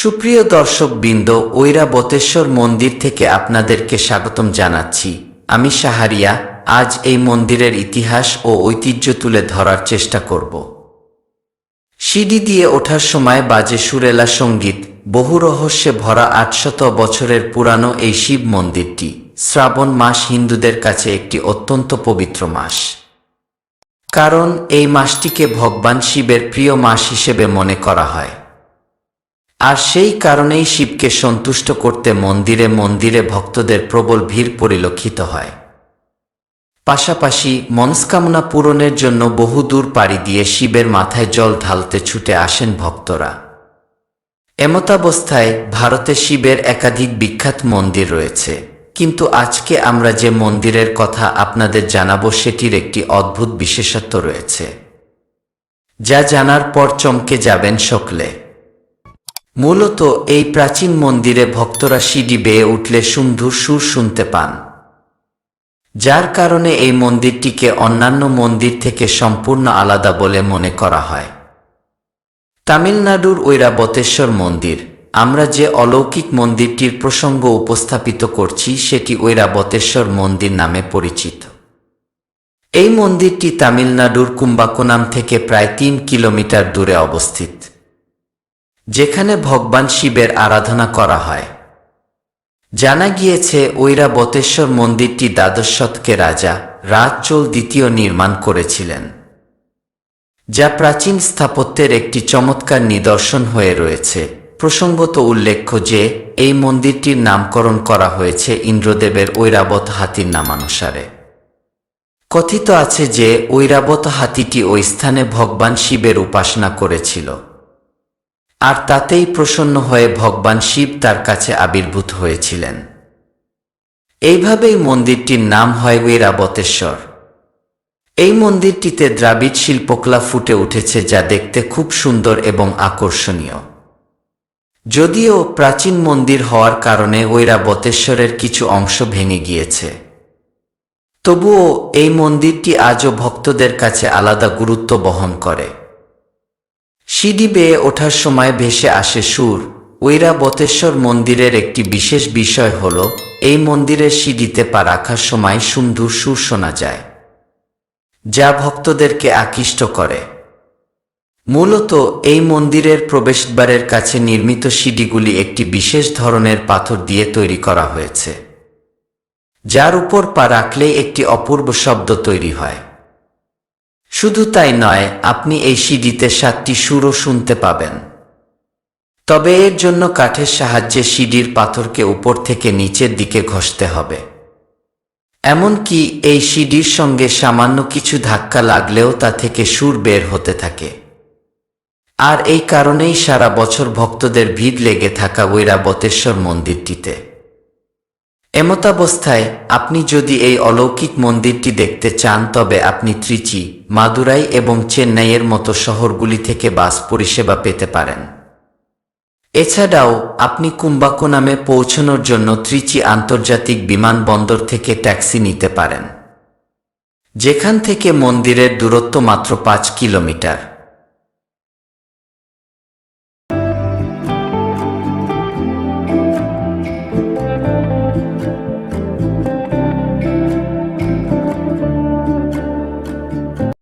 সুপ্রিয় দর্শক বৃন্দ ঐরাবতেশ্বর মন্দির থেকে আপনাদেরকে স্বাগতম জানাচ্ছি। আমি সাহারিয়া, আজ এই মন্দিরের ইতিহাস ও ঐতিহ্য তুলে ধরার চেষ্টা করব। সিঁড়ি দিয়ে ওঠার সময় বাজে সুরেলা সংগীত, বহু রহস্যে ভরা আটশত বছরের পুরানো এই শিব মন্দিরটি, শ্রাবণ মাস হিন্দুদের কাছে একটি অত্যন্ত পবিত্র মাস। কারণ এই মাসটিকে ভগবান শিবের প্রিয় মাস হিসেবে মনে করা হয়। আর সেই কারণেই শিবকে সন্তুষ্ট করতে মন্দিরে মন্দিরে ভক্তদের প্রবল ভিড় পরিলক্ষিত হয়। পাশাপাশি মনস্কামনা পূরণের জন্য বহুদূর পাড়ি দিয়ে শিবের মাথায় জল ঢালতে ছুটে আসেন ভক্তরা। এমতাবস্থায় ভারতে শিবের একাধিক বিখ্যাত মন্দির রয়েছে। কিন্তু আজকে আমরা যে মন্দিরের কথা আপনাদের জানাব সেটির একটি অদ্ভুত বিশেষত্ব রয়েছে। যা জানার পর চমকে যাবেন সকলে। মূলত এই প্রাচীন মন্দিরে ভক্তরা সিঁড়ি বেয়ে উঠলে সুন্দর সুর শুনতে পান। যার কারণে এই মন্দিরটিকে অন্যান্য মন্দির থেকে সম্পূর্ণ আলাদা বলে মনে করা হয়। তামিলনাড়ুর ঐরাবতেশ্বর মন্দির। আমরা যে অলৌকিক মন্দিরটির প্রসঙ্গ উপস্থাপিত করছি, সেটি ঐরাবতেশ্বর মন্দির নামে পরিচিত। এই মন্দিরটি তামিলনাড়ুর কুম্বাকোনাম থেকে প্রায় তিন কিলোমিটার দূরে অবস্থিত। যেখানে ভগবান শিবের আরাধনা করা হয়। জানা গিয়েছে ঐরাবতেশ্বর মন্দিরটি দ্বাদশ শতকে রাজা রাজচোল দ্বিতীয় নির্মাণ করেছিলেন, যা প্রাচীন স্থাপত্যের একটি চমৎকার নিদর্শন হয়ে রয়েছে। প্রসঙ্গত উল্লেখ্য যে, এই মন্দিরটির নামকরণ করা হয়েছে ইন্দ্রদেবের ঐরাবত হাতির নামানুসারে। কথিত আছে যে, ঐরাবত হাতিটি ওই স্থানে ভগবান শিবের উপাসনা করেছিল। আর তাতেই প্রসন্ন হয়ে ভগবান শিব তার কাছে আবির্ভূত হয়েছিলেন। এইভাবেই মন্দিরটির নাম হয় ঐরাবতেশ্বর এই মন্দিরটিতে দ্রাবিড় শিল্পকলা ফুটে উঠেছে যা দেখতে খুব সুন্দর এবং আকর্ষণীয়। যদিও প্রাচীন মন্দির হওয়ার কারণে ঐরাবতেশ্বরের কিছু অংশ ভেঙে গিয়েছে। তবুও এই মন্দিরটি আজও ভক্তদের কাছে আলাদা গুরুত্ব বহন করে। সিঁড়ি বেয়ে ওঠার সময় ভেসে আসে সুর। ঐরাবতেশ্বর মন্দিরের একটি বিশেষ বিষয় হল, এই মন্দিরের সিঁড়িতে পা রাখার সময় সুন্দর সুর শোনা যায়, যা ভক্তদেরকে আকৃষ্ট করে। মূলত এই মন্দিরের প্রবেশদ্বারের কাছে নির্মিত সিঁড়িগুলি একটি বিশেষ ধরনের পাথর দিয়ে তৈরি করা হয়েছে, যার উপর পা রাখলেই একটি অপূর্ব শব্দ তৈরি হয়। শুধু তাই নয়, আপনি এই সিঁড়িতে সাতটি সুরও শুনতে পাবেন। তবে এর জন্য কাঠের সাহায্যে সিঁড়ির পাথরকে উপর থেকে নিচের দিকে ঘষতে হবে। এমনকি এই সিঁড়ির সঙ্গে সামান্য কিছু ধাক্কা লাগলেও তা থেকে সুর বের হতে থাকে। আর এই কারণেই সারা বছর ভক্তদের ভিড় লেগে থাকা ঐরাবতেশ্বর মন্দিরটিতে। এমতাবস্থায়, আপনি যদি এই অলৌকিক মন্দিরটি দেখতে চান, তবে আপনি ত্রিচি মাদুরাই এবং চেন্নাইয়ের মতো শহরগুলি থেকে বাস পরিষেবা পেতে পারেন। এছাড়াও, আপনি কুম্বাকোনামে পৌঁছানোর জন্য ত্রিচি আন্তর্জাতিক বিমানবন্দর থেকে ট্যাক্সি নিতে পারেন। যেখান থেকে মন্দিরের দূরত্ব মাত্র পাঁচ কিলোমিটার।